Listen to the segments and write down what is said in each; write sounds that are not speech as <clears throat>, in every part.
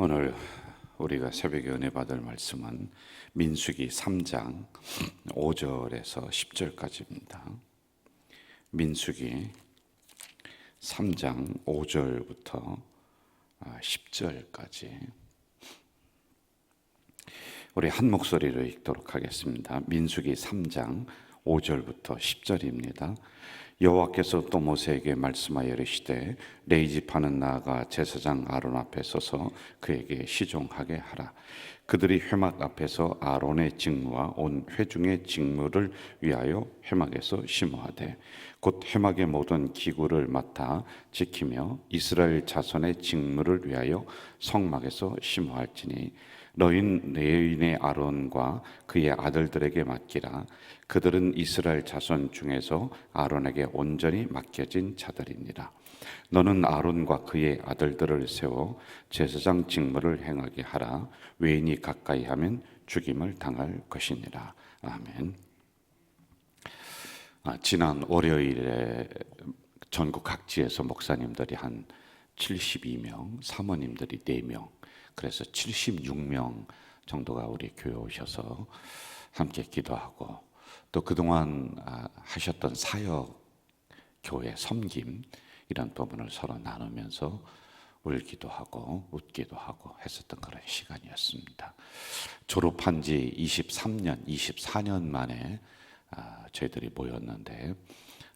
오늘 우리가 새벽에 은혜 받을 말씀은 민수기 3장 5절에서 10절까지입니다. 민수기 3장 5절부터 10절까지 우리 한 목소리로 읽도록 하겠습니다. 민수기 3장 5절부터 10절입니다. 여호와께서 또 모세에게 말씀하여 이르시되 레이지 파는 나아가 제사장 아론 앞에 서서 그에게 시종하게 하라. 그들이 회막 앞에서 아론의 직무와 온 회중의 직무를 위하여 회막에서 심호하되 곧 회막의 모든 기구를 맡아 지키며 이스라엘 자손의 직무를 위하여 성막에서 심호할지니 너인 레인의 아론과 그의 아들들에게 맡기라. 그들은 이스라엘 자손 중에서 아론에게 온전히 맡겨진 자들이니라. 너는 아론과 그의 아들들을 세워 제사장 직무를 행하게 하라. 외인이 가까이 하면 죽임을 당할 것이니라. 아멘. 아, 지난 월요일에 전국 각지에서 목사님들이 한 72명, 사모님들이 4명, 그래서 76명 정도가 우리 교회 오셔서 함께 기도하고 또 그동안 아, 하셨던 사역, 교회 섬김 이런 부분을 서로 나누면서 울기도 하고 웃기도 하고 했었던 그런 시간이었습니다. 졸업한 지 23년, 24년 만에 아, 저희들이 모였는데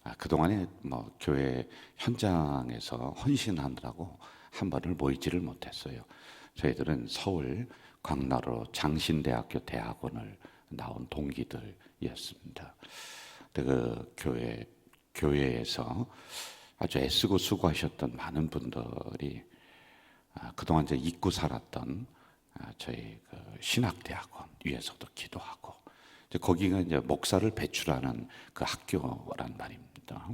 아, 그동안에 뭐 교회 현장에서 헌신하느라고 한 번을 모이지를 못했어요. 저희들은 서울 광나루 장신대학교 대학원을 나온 동기들이었습니다. 그 교회 교회에서 아주 애쓰고 수고하셨던 많은 분들이 아, 그동안 이제 잊고 살았던 아, 저희 그 신학대학원 위에서도 기도하고 이제 거기가 이제 목사를 배출하는 그 학교란 말입니다.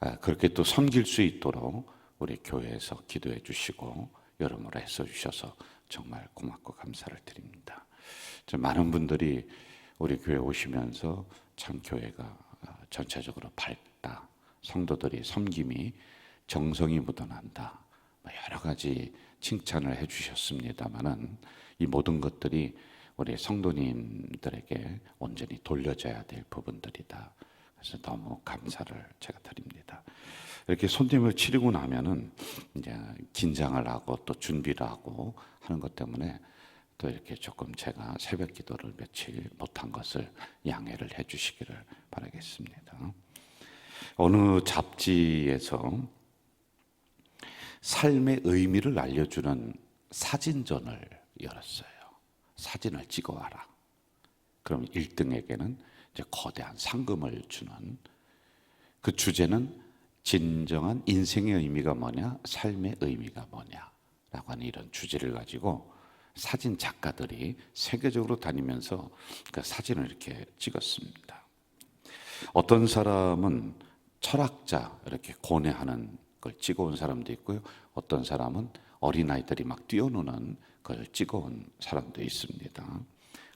아, 그렇게 또 섬길 수 있도록 우리 교회에서 기도해 주시고 여러모로 애써 주셔서 정말 고맙고 감사를 드립니다. 저 많은 분들이 우리 교회 오시면서 참 교회가 아, 전체적으로 밝다. 성도들이 섬김이 정성이 묻어난다. 뭐 여러 가지 칭찬을 해주셨습니다만은 이 모든 것들이 우리 성도님들에게 온전히 돌려져야 될 부분들이다. 그래서 너무 감사를 제가 드립니다. 이렇게 손님을 치르고 나면은 이제 긴장을 하고 또 준비를 하고 하는 것 때문에 또 이렇게 조금 제가 새벽 기도를 며칠 못한 것을 양해를 해 주시기를 바라겠습니다. 어느 잡지에서 삶의 의미를 알려주는 사진전을 열었어요. 사진을 찍어와라. 그럼 1등에게는 이제 거대한 상금을 주는 그 주제는 진정한 인생의 의미가 뭐냐, 삶의 의미가 뭐냐라고 하는 이런 주제를 가지고 사진 작가들이 세계적으로 다니면서 그 사진을 이렇게 찍었습니다. 어떤 사람은 철학자 이렇게 고뇌하는 걸 찍어온 사람도 있고요. 어떤 사람은 어린아이들이 막 뛰어노는 걸 찍어온 사람도 있습니다.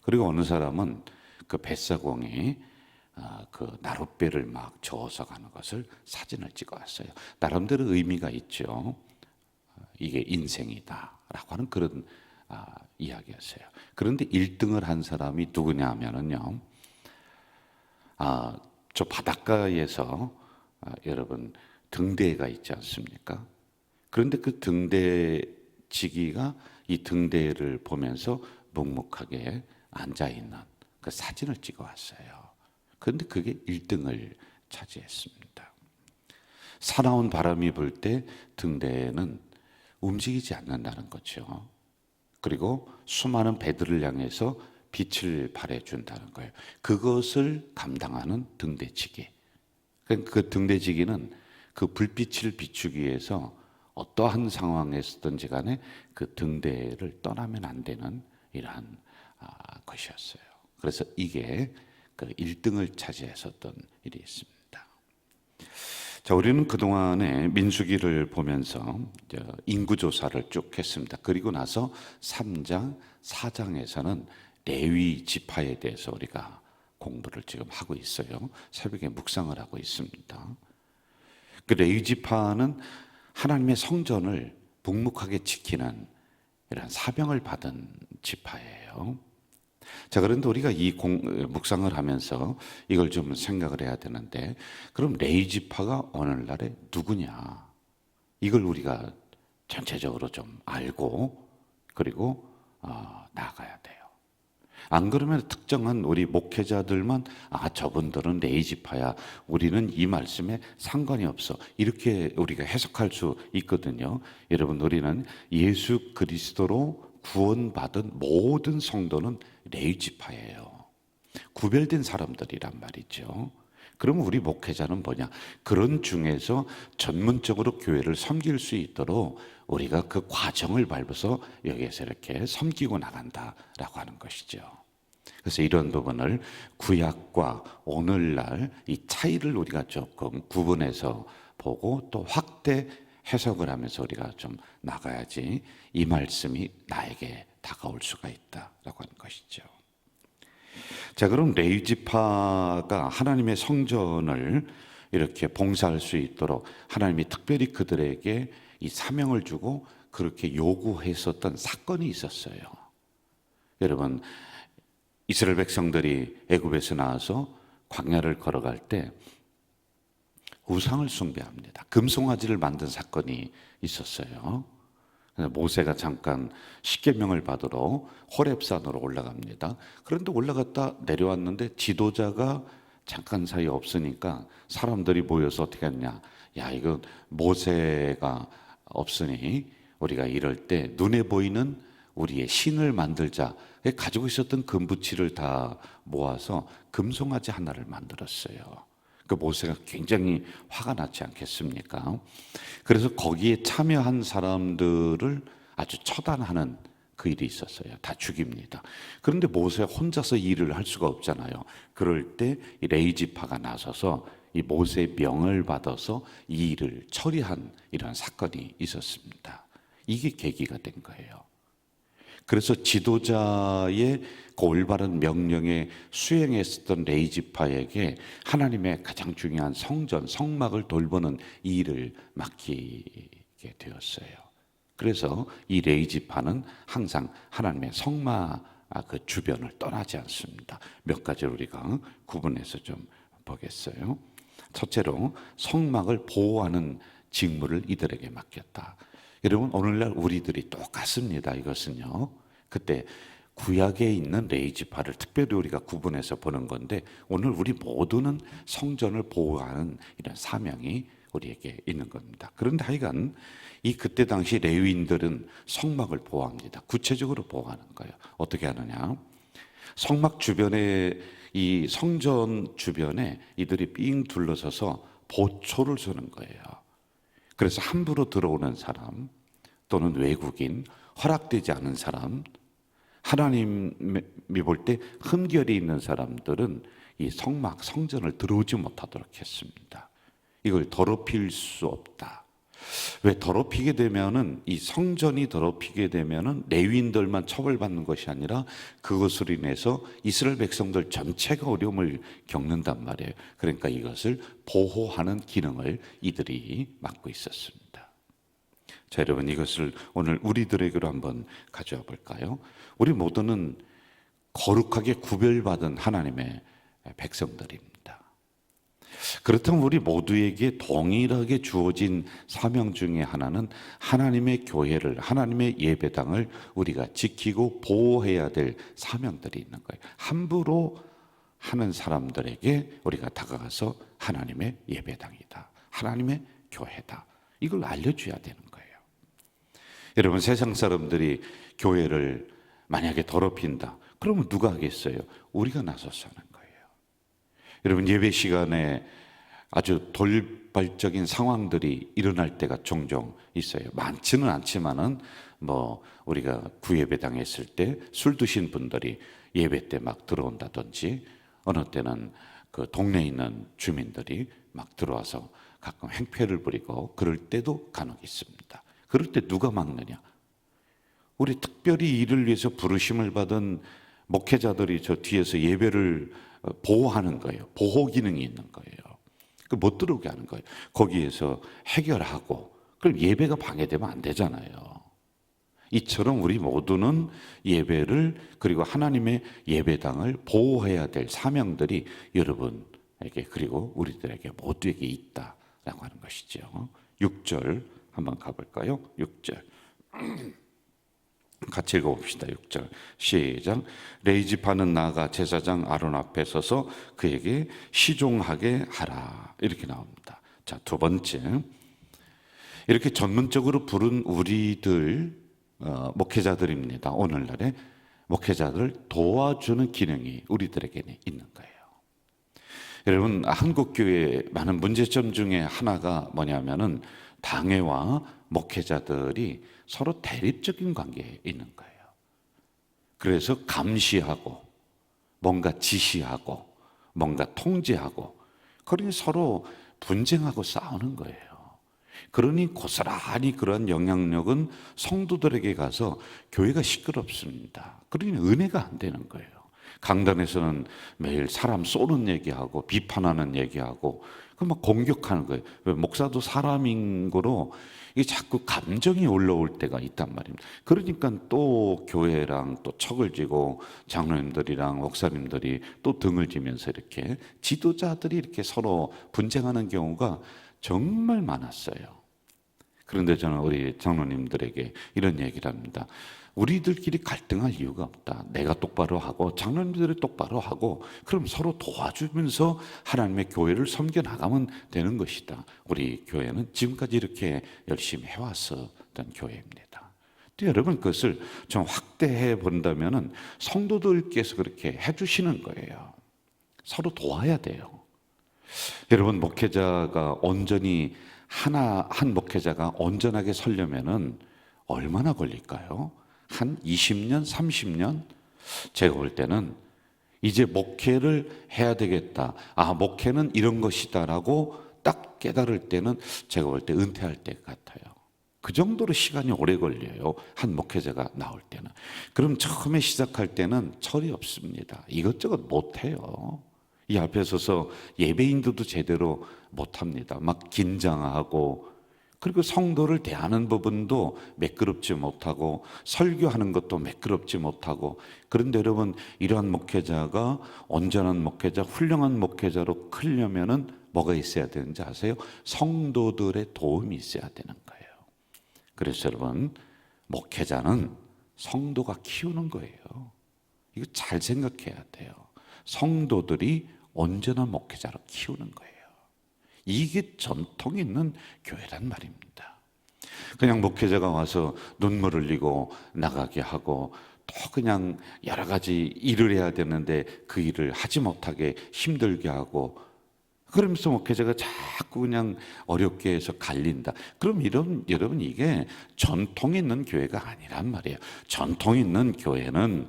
그리고 어느 사람은 그 뱃사공이 아, 그 나룻배를 막 저어서 가는 것을 사진을 찍어왔어요. 나름대로 의미가 있죠. 이게 인생이다라고 하는 그런 아, 이야기였어요. 그런데 1등을 한 사람이 누구냐 하면은요. 아, 저 바닷가에서 아, 여러분 등대가 있지 않습니까? 그런데 그 등대지기가 이 등대를 보면서 묵묵하게 앉아 있는 그 사진을 찍어 왔어요. 그런데 그게 1등을 차지했습니다. 사나운 바람이 불 때 등대는 움직이지 않는다는 거죠. 그리고 수많은 배들을 향해서 빛을 발해준다는 거예요. 그것을 감당하는 등대지기. 그 등대지기는 그 불빛을 비추기 위해서 어떠한 상황에서든지 간에 그 등대를 떠나면 안 되는 이러한 아, 것이었어요. 그래서 이게 그 1등을 차지했었던 일이 있습니다. 자, 우리는 그동안에 민수기를 보면서 인구조사를 쭉 했습니다. 그리고 나서 3장, 4장에서는 레위 지파에 대해서 우리가 공부를 지금 하고 있어요. 새벽에 묵상을 하고 있습니다. 그 레위 지파는 하나님의 성전을 묵묵하게 지키는 이런 사명을 받은 지파예요. 자, 그런데 우리가 이 공, 묵상을 하면서 이걸 좀 생각을 해야 되는데, 그럼 레이 지파가 오늘날에 누구냐? 이걸 우리가 전체적으로 좀 알고, 그리고, 어, 나가야 돼요. 안 그러면 특정한 우리 목회자들만, 아, 저분들은 레이 지파야. 우리는 이 말씀에 상관이 없어. 이렇게 우리가 해석할 수 있거든요. 여러분, 우리는 예수 그리스도로 구원받은 모든 성도는 레이지파예요. 구별된 사람들이란 말이죠. 그러면 우리 목회자는 뭐냐? 그런 중에서 전문적으로 교회를 섬길 수 있도록 우리가 그 과정을 밟아서 여기에서 이렇게 섬기고 나간다라고 하는 것이죠. 그래서 이런 부분을 구약과 오늘날 이 차이를 우리가 조금 구분해서 보고 또 확대 해석을 하면서 우리가 좀 나가야지 이 말씀이 나에게 다가올 수가 있다라고 하는 것이죠. 자, 그럼 레이지파가 하나님의 성전을 이렇게 봉사할 수 있도록 하나님이 특별히 그들에게 이 사명을 주고 그렇게 요구했었던 사건이 있었어요. 여러분, 이스라엘 백성들이 애굽에서 나와서 광야를 걸어갈 때 우상을 숭배합니다. 금송아지를 만든 사건이 있었어요. 모세가 잠깐 십계명을 받으러 호렙산으로 올라갑니다. 그런데 올라갔다 내려왔는데 지도자가 잠깐 사이 없으니까 사람들이 모여서 어떻게 했냐? 야, 이거 모세가 없으니 우리가 이럴 때 눈에 보이는 우리의 신을 만들자. 가지고 있었던 금부치를 다 모아서 금송아지 하나를 만들었어요. 그 모세가 굉장히 화가 났지 않겠습니까? 그래서 거기에 참여한 사람들을 아주 처단하는 그 일이 있었어요. 다 죽입니다. 그런데 모세 혼자서 일을 할 수가 없잖아요. 그럴 때 레이지파가 나서서 이 모세의 명을 받아서 이 일을 처리한 이런 사건이 있었습니다. 이게 계기가 된 거예요. 그래서 지도자의 그 올바른 명령에 수행했었던 레이지파에게 하나님의 가장 중요한 성전, 성막을 돌보는 이 일을 맡기게 되었어요. 그래서 이 레이지파는 항상 하나님의 성막 그 주변을 떠나지 않습니다. 몇 가지를 우리가 구분해서 좀 보겠어요. 첫째로 성막을 보호하는 직무를 이들에게 맡겼다. 여러분 오늘날 우리들이 똑같습니다. 이것은요. 그때 구약에 있는 레이지파를 특별히 우리가 구분해서 보는 건데 오늘 우리 모두는 성전을 보호하는 이런 사명이 우리에게 있는 겁니다. 그런데 하여간 이 그때 당시 레위인들은 성막을 보호합니다. 구체적으로 보호하는 거예요. 어떻게 하느냐? 성막 주변에 이 성전 주변에 이들이 삥 둘러서서 보초를 서는 거예요. 그래서 함부로 들어오는 사람 또는 외국인 허락되지 않은 사람 하나님이 볼 때 흠결이 있는 사람들은 이 성막 성전을 들어오지 못하도록 했습니다. 이걸 더럽힐 수 없다. 왜 더럽히게 되면은 이 성전이 더럽히게 되면은 레위인들만 처벌받는 것이 아니라 그것으로 인해서 이스라엘 백성들 전체가 어려움을 겪는단 말이에요. 그러니까 이것을 보호하는 기능을 이들이 맡고 있었습니다. 자, 여러분 이것을 오늘 우리들에게로 한번 가져와 볼까요? 우리 모두는 거룩하게 구별받은 하나님의 백성들입니다. 그렇다면 우리 모두에게 동일하게 주어진 사명 중에 하나는 하나님의 교회를, 하나님의 예배당을 우리가 지키고 보호해야 될 사명들이 있는 거예요. 함부로 하는 사람들에게 우리가 다가가서 하나님의 예배당이다. 하나님의 교회다. 이걸 알려줘야 되는 거예요. 여러분, 세상 사람들이 교회를 만약에 더럽힌다. 그러면 누가 하겠어요? 우리가 나서서 하는 거예요. 여러분 예배 시간에 아주 돌발적인 상황들이 일어날 때가 종종 있어요. 많지는 않지만은 뭐 우리가 구예배 당했을 때 술 드신 분들이 예배 때 막 들어온다든지 어느 때는 그 동네에 있는 주민들이 막 들어와서 가끔 행패를 부리고 그럴 때도 간혹 있습니다. 그럴 때 누가 막느냐? 우리 특별히 이를 위해서 부르심을 받은 목회자들이 저 뒤에서 예배를 보호하는 거예요. 보호 기능이 있는 거예요. 그못 들어오게 하는 거예요. 거기에서 해결하고 그럼 예배가 방해되면 안 되잖아요. 이처럼 우리 모두는 예배를 그리고 하나님의 예배당을 보호해야 될 사명들이 여러분에게 그리고 우리들에게 모두에게 있다라고 하는 것이죠. 6절 한번 가볼까요? 6절. <clears throat> 같이 읽어봅시다. 6절 시작 레이지파는 나아가 제사장 아론 앞에 서서 그에게 시종하게 하라 이렇게 나옵니다. 자 두 번째 이렇게 전문적으로 부른 우리들 어, 목회자들입니다. 오늘날의 목회자들 도와주는 기능이 우리들에게는 있는 거예요. 여러분 한국 교회의 많은 문제점 중에 하나가 뭐냐면은 당회와 목회자들이 서로 대립적인 관계에 있는 거예요. 그래서 감시하고 뭔가 지시하고 뭔가 통제하고 그러니 서로 분쟁하고 싸우는 거예요. 그러니 고스란히 그러한 영향력은 성도들에게 가서 교회가 시끄럽습니다. 그러니 은혜가 안 되는 거예요. 강단에서는 매일 사람 쏘는 얘기하고 비판하는 얘기하고 그막 공격하는 거예요. 왜 목사도 사람인 거로 이게 자꾸 감정이 올라올 때가 있단 말입니다. 그러니까 또 교회랑 또 척을 지고 장로님들이랑 목사님들이 또 등을 지면서 이렇게 지도자들이 이렇게 서로 분쟁하는 경우가 정말 많았어요. 그런데 저는 우리 장로님들에게 이런 얘기를 합니다. 우리들끼리 갈등할 이유가 없다. 내가 똑바로 하고 장로님들이 똑바로 하고 그럼 서로 도와주면서 하나님의 교회를 섬겨 나가면 되는 것이다. 우리 교회는 지금까지 이렇게 열심히 해왔었던 교회입니다. 또 여러분 그것을 좀 확대해 본다면은 성도들께서 그렇게 해주시는 거예요. 서로 도와야 돼요. 여러분 목회자가 온전히 하나 한 목회자가 온전하게 설려면은 얼마나 걸릴까요? 한 20년, 30년? 제가 볼 때는 이제 목회를 해야 되겠다. 아, 목회는 이런 것이다라고 딱 깨달을 때는 제가 볼 때 은퇴할 때 같아요. 그 정도로 시간이 오래 걸려요. 한 목회자가 나올 때는. 그럼 처음에 시작할 때는 철이 없습니다. 이것저것 못해요. 이 앞에 서서 예배인들도 제대로 못합니다. 막 긴장하고 그리고 성도를 대하는 부분도 매끄럽지 못하고 설교하는 것도 매끄럽지 못하고 그런데 여러분 이러한 목회자가 온전한 목회자, 훌륭한 목회자로 크려면은 뭐가 있어야 되는지 아세요? 성도들의 도움이 있어야 되는 거예요. 그래서 여러분 목회자는 성도가 키우는 거예요. 이거 잘 생각해야 돼요. 성도들이 온전한 목회자로 키우는 거예요. 이게 전통 있는 교회란 말입니다. 그냥 목회자가 와서 눈물 흘리고 나가게 하고 또 그냥 여러 가지 일을 해야 되는데 그 일을 하지 못하게 힘들게 하고 그러면서 목회자가 자꾸 그냥 어렵게 해서 갈린다. 그럼 이런 여러분 이게 전통 있는 교회가 아니란 말이에요. 전통 있는 교회는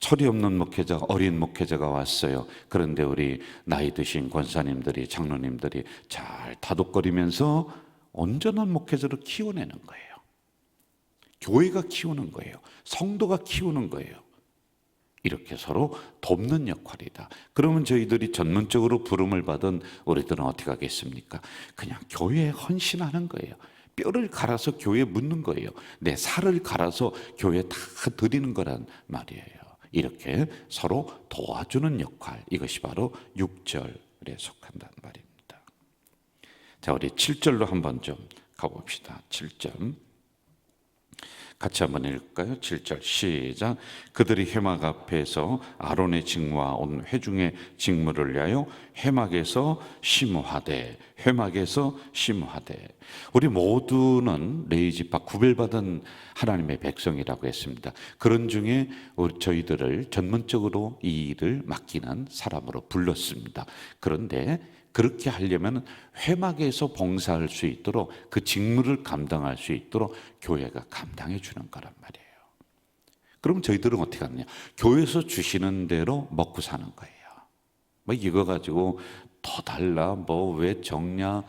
철이 없는 목회자, 어린 목회자가 왔어요. 그런데 우리 나이 드신 권사님들이, 장로님들이 잘 다독거리면서 온전한 목회자로 키워내는 거예요. 교회가 키우는 거예요. 성도가 키우는 거예요. 이렇게 서로 돕는 역할이다. 그러면 저희들이 전문적으로 부름을 받은 우리들은 어떻게 하겠습니까? 그냥 교회에 헌신하는 거예요. 뼈를 갈아서 교회에 묻는 거예요. 내 살을 갈아서 교회에 다 드리는 거란 말이에요. 이렇게 서로 도와주는 역할 이것이 바로 6절에 속한다는 말입니다. 자, 우리 7절로 한번 좀 가봅시다. 7절. 같이 한번 읽을까요? 7절 시작. 그들이 회막 앞에서 아론의 직무와 온 회중의 직무를 위하여 회막에서 심우하되 회막에서 심우하되 우리 모두는 레이지파 구별받은 하나님의 백성이라고 했습니다. 그런 중에 저희들을 전문적으로 이 일을 맡기는 사람으로 불렀습니다. 그런데 그렇게 하려면 회막에서 봉사할 수 있도록 그 직무를 감당할 수 있도록 교회가 감당해 주는 거란 말이에요. 그럼 저희들은 어떻게 하느냐? 교회에서 주시는 대로 먹고 사는 거예요. 뭐 이거 가지고 더 달라, 뭐 왜 적냐,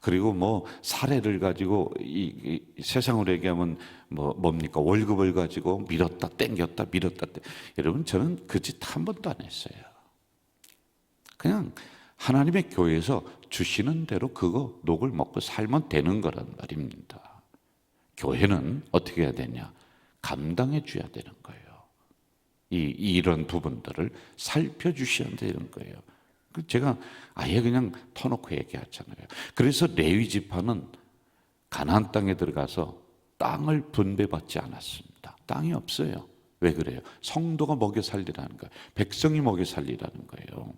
그리고 뭐 사례를 가지고 이, 이 세상으로 얘기하면 뭐 뭡니까 월급을 가지고 밀었다 땡겼다 밀었다 땡. 여러분 저는 그 짓 한 번도 안 했어요. 그냥 하나님의 교회에서 주시는 대로 그거 녹을 먹고 살면 되는 거란 말입니다. 교회는 어떻게 해야 되냐? 감당해 줘야 되는 거예요. 이 이런 부분들을 살펴 주셔야 되는 거예요. 그 제가 아예 그냥 터놓고 얘기하잖아요. 그래서 레위 지파는 가나안 땅에 들어가서 땅을 분배받지 않았습니다. 땅이 없어요. 왜 그래요? 성도가 먹여 살리라는 거예요. 백성이 먹여 살리라는 거예요.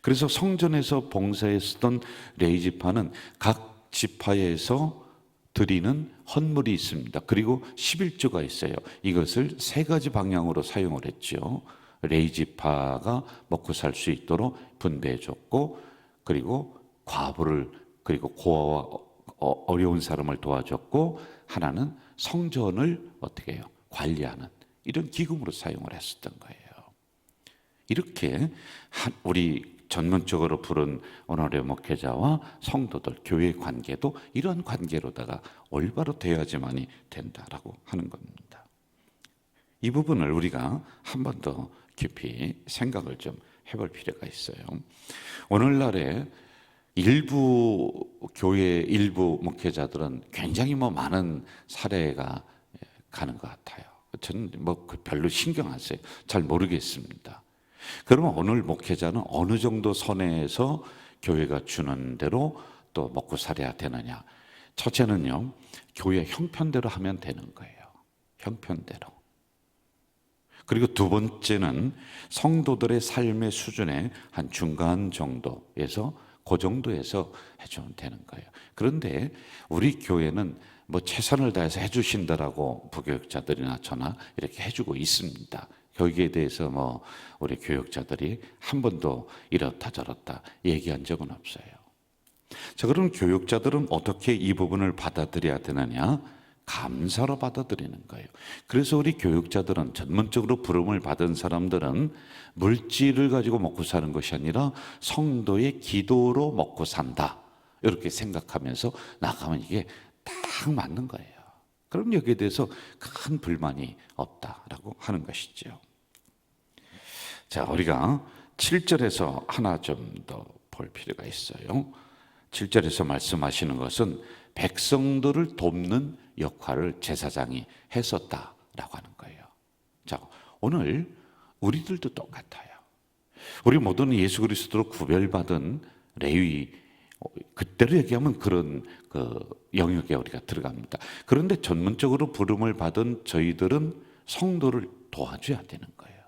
그래서 성전에서 봉사에 쓰던 레위 지파는 각 지파에서 드리는 헌물이 있습니다. 그리고 11조가 있어요. 이것을 세 가지 방향으로 사용을 했죠. 레위 지파가 먹고 살 수 있도록 분배해 줬고 그리고 과부를 그리고 고아와 어- 어려운 사람을 도와줬고 하나는 성전을 어떻게 해요? 관리하는 이런 기금으로 사용을 했었던 거예요. 이렇게 한- 우리 전문적으로 부른 오늘의 목회자와 성도들 교회 관계도 이런 관계로다가 올바로 되어야지만이 된다라고 하는 겁니다. 이 부분을 우리가 한 번 더 깊이 생각을 좀 해볼 필요가 있어요. 오늘날에 일부 교회 일부 목회자들은 굉장히 뭐 많은 사례가 가는 것 같아요. 저는 뭐 별로 신경 안 써요. 잘 모르겠습니다. 그러면 오늘 목회자는 어느 정도 선에서 교회가 주는 대로 또 먹고 살아야 되느냐? 첫째는요, 교회 형편대로 하면 되는 거예요. 형편대로. 그리고 두 번째는 성도들의 삶의 수준의 한 중간 정도에서 그 정도에서 해주면 되는 거예요. 그런데 우리 교회는 뭐 최선을 다해서 해주신다라고 부교육자들이나 저나 이렇게 해주고 있습니다. 거기에 대해서 뭐 우리 교육자들이 한 번도 이렇다 저렇다 얘기한 적은 없어요. 자, 그럼 교육자들은 어떻게 이 부분을 받아들여야 되느냐? 감사로 받아들이는 거예요. 그래서 우리 교육자들은 전문적으로 부름을 받은 사람들은 물질을 가지고 먹고 사는 것이 아니라 성도의 기도로 먹고 산다. 이렇게 생각하면서 나가면 이게 딱 맞는 거예요. 그럼 여기에 대해서 큰 불만이 없다라고 하는 것이죠. 자, 우리가 7절에서 하나 좀 더 볼 필요가 있어요. 7절에서 말씀하시는 것은 백성들을 돕는 역할을 제사장이 했었다라고 하는 거예요. 자, 오늘 우리들도 똑같아요. 우리 모두는 예수 그리스도로 구별받은 레위 그때로 얘기하면 그런 그 영역에 우리가 들어갑니다. 그런데 전문적으로 부름을 받은 저희들은 성도를 도와줘야 되는 거예요.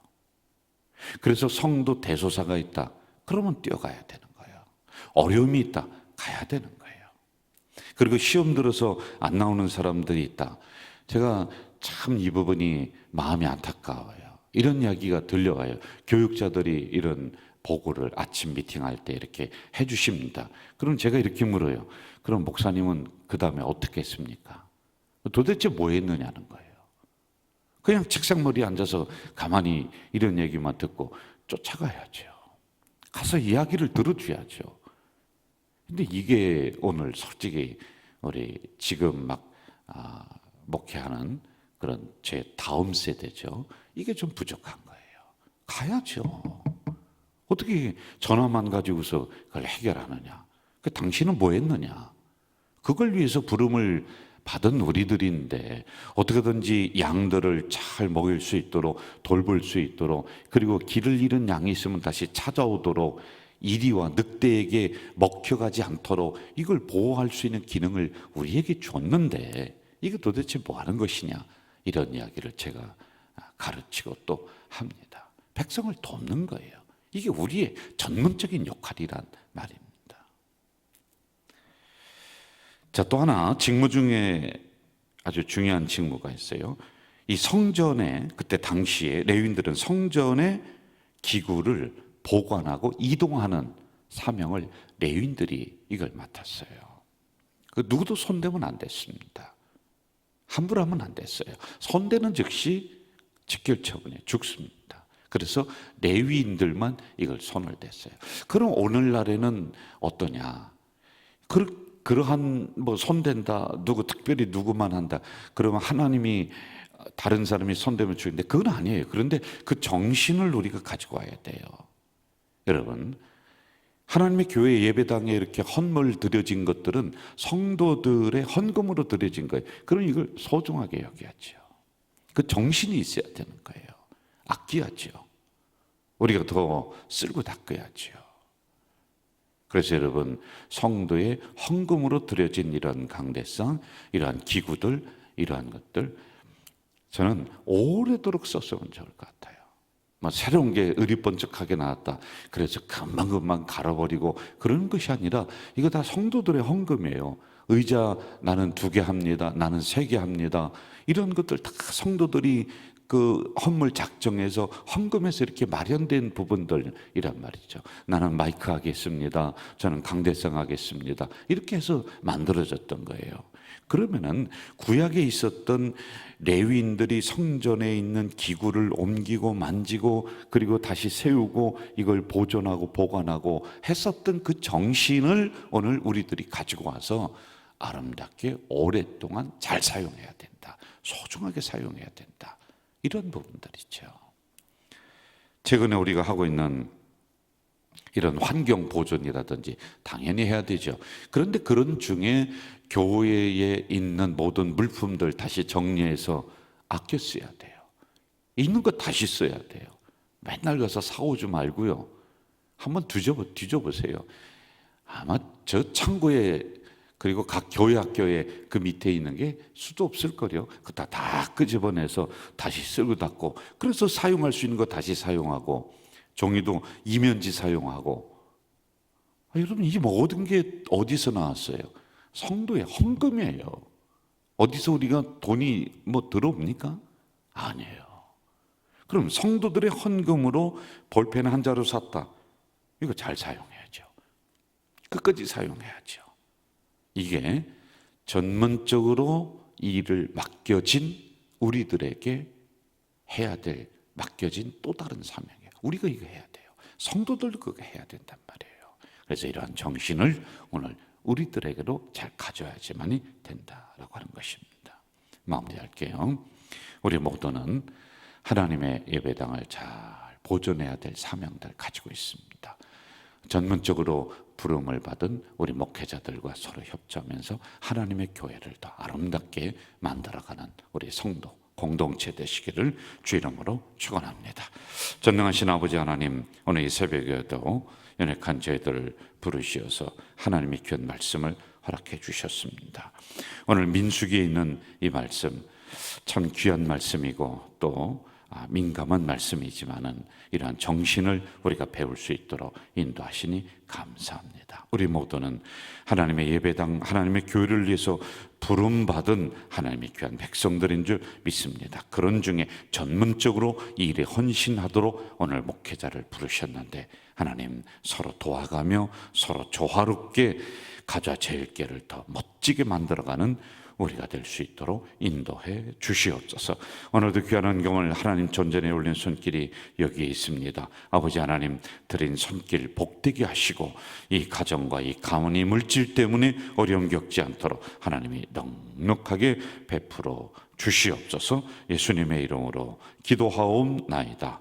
그래서 성도 대소사가 있다. 그러면 뛰어가야 되는 거예요. 어려움이 있다. 가야 되는 거예요. 그리고 시험 들어서 안 나오는 사람들이 있다. 제가 참 이 부분이 마음이 안타까워요. 이런 이야기가 들려와요. 교육자들이 이런 보고를 아침 미팅할 때 이렇게 해 주십니다. 그럼 제가 이렇게 물어요. 그럼 목사님은 그 다음에 어떻게 했습니까? 도대체 뭐 했느냐는 거예요. 그냥 책상머리에 앉아서 가만히 이런 얘기만 듣고 쫓아가야죠. 가서 이야기를 들어줘야죠. 근데 이게 오늘 솔직히 우리 지금 막 아, 목회하는 그런 제 다음 세대죠. 이게 좀 부족한 거예요. 가야죠. 어떻게 전화만 가지고서 그걸 해결하느냐? 그 당신은 뭐 했느냐? 그걸 위해서 부름을 받은 우리들인데 어떻게든지 양들을 잘 먹일 수 있도록 돌볼 수 있도록 그리고 길을 잃은 양이 있으면 다시 찾아오도록 이리와 늑대에게 먹혀가지 않도록 이걸 보호할 수 있는 기능을 우리에게 줬는데 이게 도대체 뭐 하는 것이냐 이런 이야기를 제가 가르치고 또 합니다. 백성을 돕는 거예요. 이게 우리의 전문적인 역할이란 말입니다. 자, 또 하나 직무 중에 아주 중요한 직무가 있어요. 이 성전에 그때 당시에 레위인들은 성전의 기구를 보관하고 이동하는 사명을 레위인들이 이걸 맡았어요. 그 누구도 손대면 안 됐습니다. 함부로 하면 안 됐어요. 손대는 즉시 직결 처분에 죽습니다. 그래서 레위인들만 이걸 손을 댔어요. 그럼 오늘날에는 어떠냐? 그 그러한 뭐 손댄다 누구 특별히 누구만 한다 그러면 하나님이 다른 사람이 손대면 죽는데 그건 아니에요. 그런데 그 정신을 우리가 가지고 와야 돼요. 여러분 하나님의 교회 예배당에 이렇게 헌물 드려진 것들은 성도들의 헌금으로 드려진 거예요. 그럼 이걸 소중하게 여겨야죠. 그 정신이 있어야 되는 거예요. 아껴야죠. 우리가 더 쓸고 닦아야죠. 그래서 여러분 성도의 헌금으로 드려진 이런 강대상, 이러한 기구들, 이러한 것들 저는 오래도록 썼으면 좋을 것 같아요. 뭐 새로운 게 의리번쩍하게 나왔다. 그래서 금방금방 갈아버리고 그런 것이 아니라 이거 다 성도들의 헌금이에요. 의자 나는 두 개 합니다. 나는 세 개 합니다. 이런 것들 다 성도들이 그 헌물 작정해서 헌금해서 이렇게 마련된 부분들이란 말이죠. 나는 마이크 하겠습니다. 저는 강대상 하겠습니다. 이렇게 해서 만들어졌던 거예요. 그러면은 구약에 있었던 레위인들이 성전에 있는 기구를 옮기고 만지고 그리고 다시 세우고 이걸 보존하고 보관하고 했었던 그 정신을 오늘 우리들이 가지고 와서 아름답게 오랫동안 잘 사용해야 된다. 소중하게 사용해야 된다. 이런 부분들이죠. 최근에 우리가 하고 있는 이런 환경 보존이라든지 당연히 해야 되죠. 그런데 그런 중에 교회에 있는 모든 물품들 다시 정리해서 아껴 써야 돼요. 있는 거 다시 써야 돼요. 맨날 가서 사오지 말고요. 한번 뒤져보, 뒤져보세요. 아마 저 창고에 그리고 각 교회 학교에 그 밑에 있는 게 수도 없을 거요. 그다 다 끄집어내서 다시 쓰고 닦고 그래서 사용할 수 있는 거 다시 사용하고 종이도 이면지 사용하고 아, 여러분 이 모든 게 어디서 나왔어요? 성도의 헌금이에요. 어디서 우리가 돈이 뭐 들어옵니까? 아니에요. 그럼 성도들의 헌금으로 볼펜 한 자루 샀다. 이거 잘 사용해야죠. 끝까지 사용해야죠. 이게 전문적으로 이 일을 맡겨진 우리들에게 해야 될 맡겨진 또 다른 사명이에요. 우리가 이거 해야 돼요. 성도들도 그거 해야 된단 말이에요. 그래서 이러한 정신을 오늘 우리들에게도 잘 가져야지만이 된다라고 하는 것입니다. 마무리할게요. 우리 모두는 하나님의 예배당을 잘 보존해야 될 사명들 가지고 있습니다. 전문적으로 부름을 받은 우리 목회자들과 서로 협조하면서 하나님의 교회를 더 아름답게 만들어가는 우리 성도 공동체 되시기를 주 이름으로 축원합니다. 전능하신 아버지 하나님 오늘 이 새벽에도 연약한 저희들을 부르시어서 하나님의 귀한 말씀을 허락해 주셨습니다. 오늘 민수기에 있는 이 말씀 참 귀한 말씀이고 또 아, 민감한 말씀이지만은 이러한 정신을 우리가 배울 수 있도록 인도하시니 감사합니다. 우리 모두는 하나님의 예배당, 하나님의 교회를 위해서 부름 받은 하나님의 귀한 백성들인 줄 믿습니다. 그런 중에 전문적으로 이 일에 헌신하도록 오늘 목회자를 부르셨는데 하나님 서로 도와가며 서로 조화롭게 가자 제일계를 더 멋지게 만들어가는 우리가 될 수 있도록 인도해 주시옵소서. 오늘도 귀한 안경을 하나님 존전에 올린 손길이 여기에 있습니다. 아버지 하나님 드린 손길 복되게 하시고 이 가정과 이 가문이 물질 때문에 어려움 겪지 않도록 하나님이 넉넉하게 베풀어 주시옵소서. 예수님의 이름으로 기도하옵나이다.